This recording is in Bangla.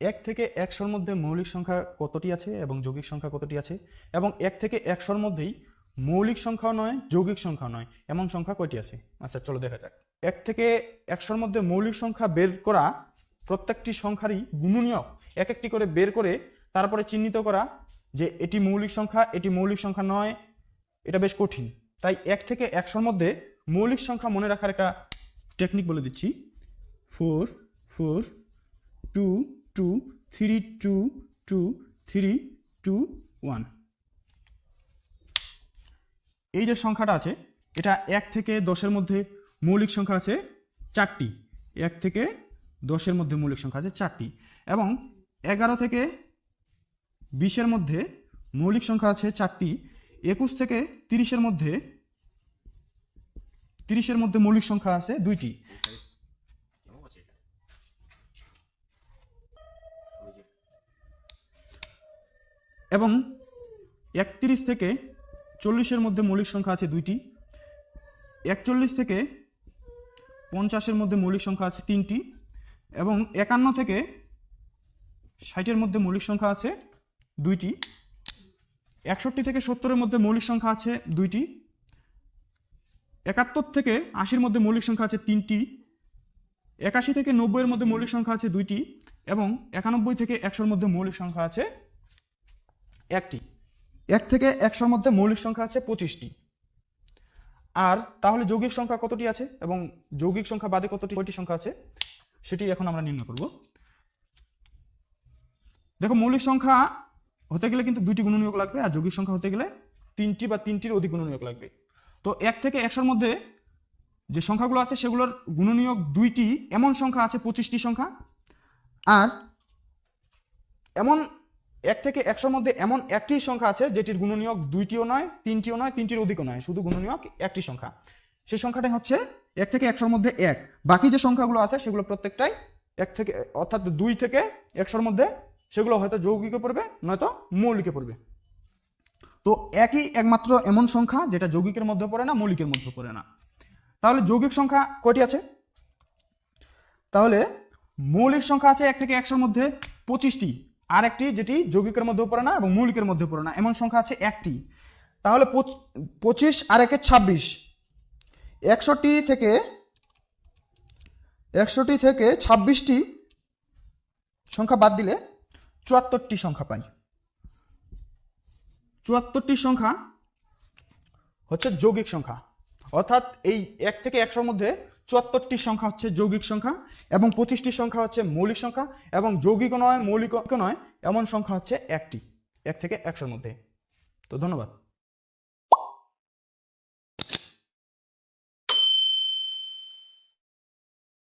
এক থেকে একশোর মধ্যে মৌলিক সংখ্যা কতটি আছে এবং যৌগিক সংখ্যা কতটি আছে? এবং এক থেকে একশোর মধ্যেই মৌলিক সংখ্যাও নয়, যৌগিক সংখ্যাও নয়, এমন সংখ্যা কয়টি আছে? আচ্ছা চলো দেখা যাক। এক থেকে একশোর মধ্যে মৌলিক সংখ্যা বের করা প্রত্যেকটি সংখ্যারই গুণনীয়ক। এক একটি করে বের করে তারপরে চিহ্নিত করা যে এটি মৌলিক সংখ্যা, এটি মৌলিক সংখ্যা নয়, এটা বেশ কঠিন। তাই এক থেকে একশোর মধ্যে মৌলিক সংখ্যা মনে রাখার একটা টেকনিক বলে দিচ্ছি। Four four two two three two two three two one এই যে সংখ্যাটা আছে, এটা এক থেকে দশের মধ্যে মৌলিক সংখ্যা আছে চারটি। এক থেকে দশের মধ্যে মৌলিক সংখ্যা আছে চারটি। এবং এগারো থেকে বিশের মধ্যে মৌলিক সংখ্যা আছে চারটি। একুশ থেকে তিরিশের মধ্যে তিরিশের মধ্যে মৌলিক সংখ্যা আছে দুইটি। এবং একত্রিশ থেকে চল্লিশের মধ্যে মৌলিক সংখ্যা আছে দুইটি। একচল্লিশ থেকে পঞ্চাশের মধ্যে মৌলিক সংখ্যা আছে তিনটি এবং একান্ন থেকে ষাটের মধ্যে মৌলিক সংখ্যা আছে দুইটি। একষট্টি থেকে সত্তরের মধ্যে মৌলিক সংখ্যা আছে দুইটি। একাত্তর থেকে আশির মধ্যে মৌলিক সংখ্যা আছে তিনটি। একাশি থেকে নব্বইয়ের মধ্যে মৌলিক সংখ্যা আছে দুইটি এবং একানব্বই থেকে একশোর মধ্যে মৌলিক সংখ্যা আছে একটি। এক থেকে একশোর মধ্যে মৌলিক সংখ্যা আছে পঁচিশটি। আর তাহলে যৌগিক সংখ্যা কতটি আছে এবং যৌগিক সংখ্যা বাদে কতটি কয়টি সংখ্যা আছে সেটি এখন আমরা নির্ণয় করব। দেখো, মৌলিক সংখ্যা হতে গেলে কিন্তু দুইটি গুণনীয়ক লাগবে আর যৌগিক সংখ্যা হতে গেলে তিনটি বা তিনটির অধিক গুণনীয়ক লাগবে। তো এক থেকে একশোর মধ্যে যে সংখ্যাগুলো আছে সেগুলোর গুণনীয়ক দুইটি, এমন সংখ্যা আছে পঁচিশটি সংখ্যা। আর এমন এক থেকে একশোর মধ্যে এমন একটি সংখ্যা আছে যেটির গুণনীয়ক দুইটিও নয়, তিনটিও নয়, তিনটির অধিকও নয়, শুধু গুণনীয়ক একটি সংখ্যা। সেই সংখ্যাটাই হচ্ছে এক থেকে একশোর মধ্যে এক। বাকি যে সংখ্যাগুলো আছে সেগুলো প্রত্যেকটাই এক থেকে, অর্থাৎ দুই থেকে একশোর মধ্যে সেগুলো হয়তো যৌগিকে পড়বে, নয়তো মৌলিকে পড়বে। তো একই একমাত্র এমন সংখ্যা যেটা যৌগিকের মধ্যে পড়ে না, মৌলিকের মধ্যে পড়ে না। তাহলে যৌগিক সংখ্যা কয়টি আছে? তাহলে মৌলিক সংখ্যা আছে এক থেকে একশোর মধ্যে পঁচিশটি। আর একটি যেটি যৌগিকের মধ্যে পড়ে না এবং মৌলিকের মধ্যে পড়ে না, এমন সংখ্যা আছে একটি। তাহলে পঁচ- পঁচিশ আর একে ছাব্বিশ। একশোটি থেকে একশোটি থেকে ছাব্বিশটি সংখ্যা বাদ দিলে চুয়াত্তরটি সংখ্যা পাই। চুয়াত্তরটি সংখ্যা হচ্ছে যৌগিক সংখ্যা। অর্থাৎ এই এক থেকে একশোর মধ্যে চুয়াত্তরটি সংখ্যা হচ্ছে যৌগিক সংখ্যা এবং পঁচিশটি সংখ্যা হচ্ছে মৌলিক সংখ্যা এবং যৌগিক নয়, মৌলিক নয়, এমন সংখ্যা হচ্ছে একটি, এক থেকে একশোর মধ্যে। তো ধন্যবাদ।